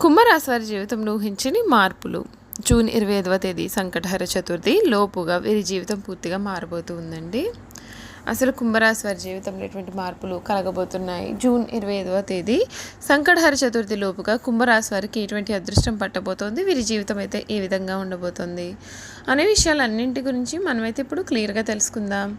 కుంభరాశి వారి జీవితంలో ఊహించని మార్పులు. జూన్ ఇరవై ఐదవ తేదీ సంకటహర చతుర్థి. లోపుగా వీరి జీవితం పూర్తిగా మారబోతూ ఉందండి. అసలు కుంభరాశి వారి జీవితంలో ఎటువంటి మార్పులు కలగబోతున్నాయి? జూన్ ఇరవై ఐదవ తేదీ సంకటహర చతుర్థి లోపుగా కుంభరాశి వారికి ఎటువంటి అదృష్టం పట్టబోతోంది? వీరి జీవితం అయితే ఏ విధంగా ఉండబోతోంది? అనే విషయాలన్నింటి గురించి మనమైతే ఇప్పుడు క్లియర్గా తెలుసుకుందాం.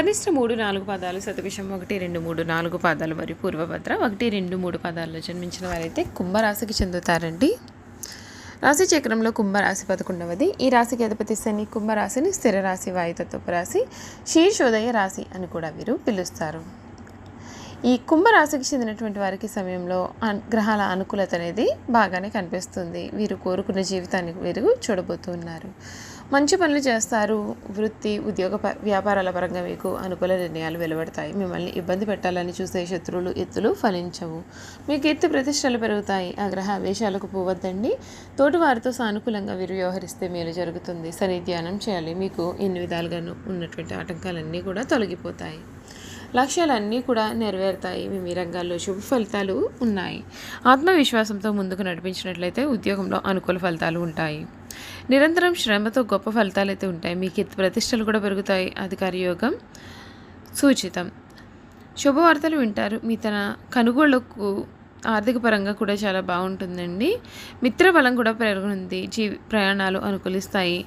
కనిష్ట మూడు నాలుగు పదాలు శతవిషం ఒకటి రెండు మూడు నాలుగు పాదాలు మరియు పూర్వభద్ర ఒకటి రెండు మూడు పాదాల్లో జన్మించిన వారైతే కుంభరాశికి చెందుతారండి. రాశి చక్రంలో కుంభరాశి పదకొండవది. ఈ రాశికి అధిపతి శని కుంభరాశిని స్థిర రాశి వాయుతత్వపు రాశి శీర్షోదయ రాశి అని కూడా వీరు పిలుస్తారు. ఈ కుంభరాశికి చెందినటువంటి వారికి సమయంలో గ్రహాల అనుకూలత అనేది బాగానే కనిపిస్తుంది. వీరు కోరుకున్న జీవితాన్ని వీరు చూడబోతున్నారు మంచి పనులు చేస్తారు. వృత్తి ఉద్యోగ వ్యాపారాల పరంగా మీకు అనుకూల నిర్ణయాలు వెలువడతాయి. మిమ్మల్ని ఇబ్బంది పెట్టాలని చూసే శత్రువులు ఎత్తులు ఫలించవు. మీ కీర్తి ప్రతిష్టలు పెరుగుతాయి. ఆ గ్రహ ఆవేశాలకు పోవద్దండి. తోటివారితో సానుకూలంగా వీరు వ్యవహరిస్తే మేలు జరుగుతుంది. సరి ధ్యానం చేయాలి. మీకు ఎన్ని విధాలుగాను ఉన్నటువంటి ఆటంకాలన్నీ కూడా తొలగిపోతాయి. లక్ష్యాలన్నీ కూడా నెరవేరుతాయి. మీ రంగాల్లో శుభ ఫలితాలు ఉన్నాయి. ఆత్మవిశ్వాసంతో ముందుకు నడిపించినట్లయితే ఉద్యోగంలో అనుకూల ఫలితాలు ఉంటాయి. నిరంతరం శ్రమతో గొప్ప ఫలితాలు అయితే ఉంటాయి మీకు ప్రతిష్టలు కూడా పెరుగుతాయి. అధికారి యోగం సూచితం. శుభవార్తలు వింటారు. మీ తన కనుగోళ్ళకు ఆర్థిక పరంగా కూడా చాలా బాగుంటుందండి. మిత్రబలం కూడా పెరుగుతుంది జీ ప్రయాణాలు అనుకూలిస్తాయి.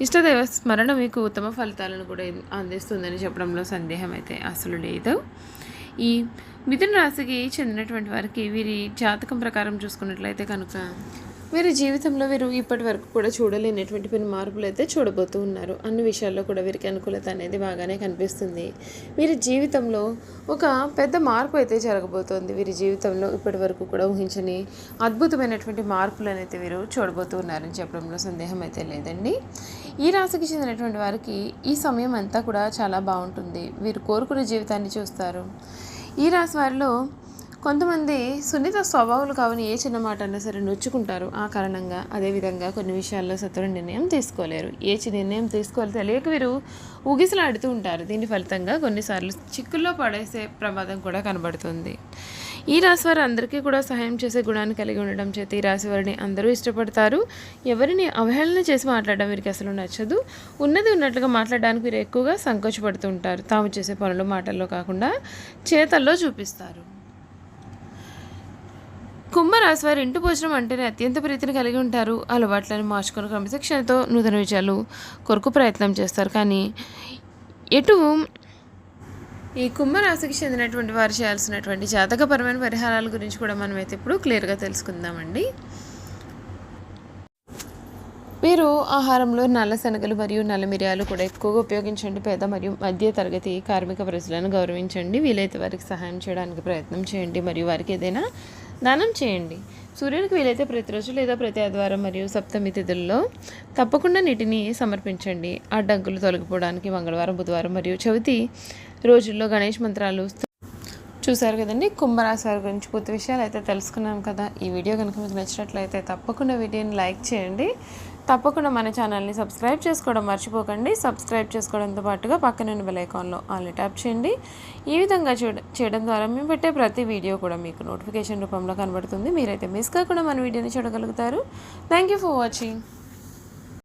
ఇష్టదైవ స్మరణ మీకు ఉత్తమ ఫలితాలను కూడా అందిస్తుందని చెప్పడంలో సందేహం అయితే అసలు లేదు. ఈ మిథున రాశికి చెందినటువంటి వారికి వీరి జాతకం ప్రకారం చూసుకున్నట్లయితే కనుక వీరి జీవితంలో వీరు ఇప్పటి వరకు కూడా చూడలేనటువంటి కొన్ని మార్పులు అయితే చూడబోతూ ఉన్నారు. అన్ని విషయాల్లో కూడా వీరికి అనుకూలత అనేది బాగానే కనిపిస్తుంది. వీరి జీవితంలో ఒక పెద్ద మార్పు అయితే జరగబోతోంది. వీరి జీవితంలో ఇప్పటి వరకు కూడా ఊహించని అద్భుతమైనటువంటి మార్పులు అనేది వీరు చూడబోతూ ఉన్నారని చెప్పడంలో సందేహం అయితే లేదండి. ఈ రాశికి చెందినటువంటి వారికి ఈ సమయం అంతా కూడా చాలా బాగుంటుంది. వీరు కోరుకునే జీవితాన్ని చూస్తారు. ఈ రాశి వారిలో కొంతమంది సున్నిత స్వభావాలు కావని ఏ చిన్న మాట అన్నా సరే నొచ్చుకుంటారు. ఆ కారణంగా అదేవిధంగా కొన్ని విషయాల్లో సత్వర నిర్ణయం తీసుకోలేరు. ఏ నిర్ణయం తీసుకోవాలి తెలియక వీరు ఊగిసలాడుతూ ఉంటారు. దీని ఫలితంగా కొన్నిసార్లు చిక్కుల్లో పడేసే ప్రమాదం కూడా కనబడుతుంది. ఈ రాశి వారు అందరికీ కూడా సహాయం చేసే గుణాన్ని కలిగి ఉండడం చేత ఈ రాశి వారిని అందరూ ఇష్టపడతారు. ఎవరిని అవహేళన చేసి మాట్లాడడం వీరికి అసలు నచ్చదు. ఉన్నది ఉన్నట్లుగా మాట్లాడడానికి వీరు ఎక్కువగా సంకోచపడుతూ ఉంటారు. తాము చేసే పనులు మాటల్లో కాకుండా చేతల్లో చూపిస్తారు. కుంభరాశి వారు ఇంటి భోజనం అంటేనే అత్యంత ప్రీతిని కలిగి ఉంటారు. అలవాట్లను మార్చుకుని క్రమశిక్షణతో నూతన విజయాలు కొరకు ప్రయత్నం చేస్తారు. కానీ ఎటు ఈ కుంభరాశికి చెందినటువంటి వారు చేయాల్సినటువంటి జాతకపరమైన పరిహారాల గురించి కూడా మనం అయితే ఇప్పుడు క్లియర్గా తెలుసుకుందామండి. మీరు ఆహారంలో నల్ల శనగలు మరియు నల్ల మిరియాలు కూడా ఎక్కువగా ఉపయోగించండి. పేద మరియు మధ్య తరగతి కార్మిక ప్రజలను గౌరవించండి. వీలైతే వారికి సహాయం చేయడానికి ప్రయత్నం చేయండి. మరియు వారికి ఏదైనా దానం చేయండి. సూర్యునికి వీలైతే ప్రతిరోజు లేదా ప్రతి ఆదివారం మరియు సప్తమి తిథుల్లో తప్పకుండా నీటిని సమర్పించండి. అడ్డంకులు తొలగిపోవడానికి మంగళవారం బుధవారం మరియు చవితి రోజుల్లో గణేష్ మంత్రాలు చూసారు కదండి. కుంభరాశి వారి గురించి పూర్తి విషయాలు అయితే తెలుసుకున్నాం కదా. ఈ వీడియో కనుక మీకు నచ్చినట్లయితే తప్పకుండా వీడియోని లైక్ చేయండి. తప్పకుండా మన ఛానల్ని సబ్స్క్రైబ్ చేసుకోవడం మర్చిపోకండి. సబ్స్క్రైబ్ చేసుకోవడంతో పాటుగా పక్కనున్న బెల్ ఐకాన్లో ట్యాప్ చేయండి. ఈ విధంగా చేయడం ద్వారా మేము పెట్టే ప్రతి వీడియో కూడా మీకు నోటిఫికేషన్ రూపంలో కనబడుతుంది. మీరైతే మిస్ కాకుండా మన వీడియోని చూడగలుగుతారు. Thank you for watching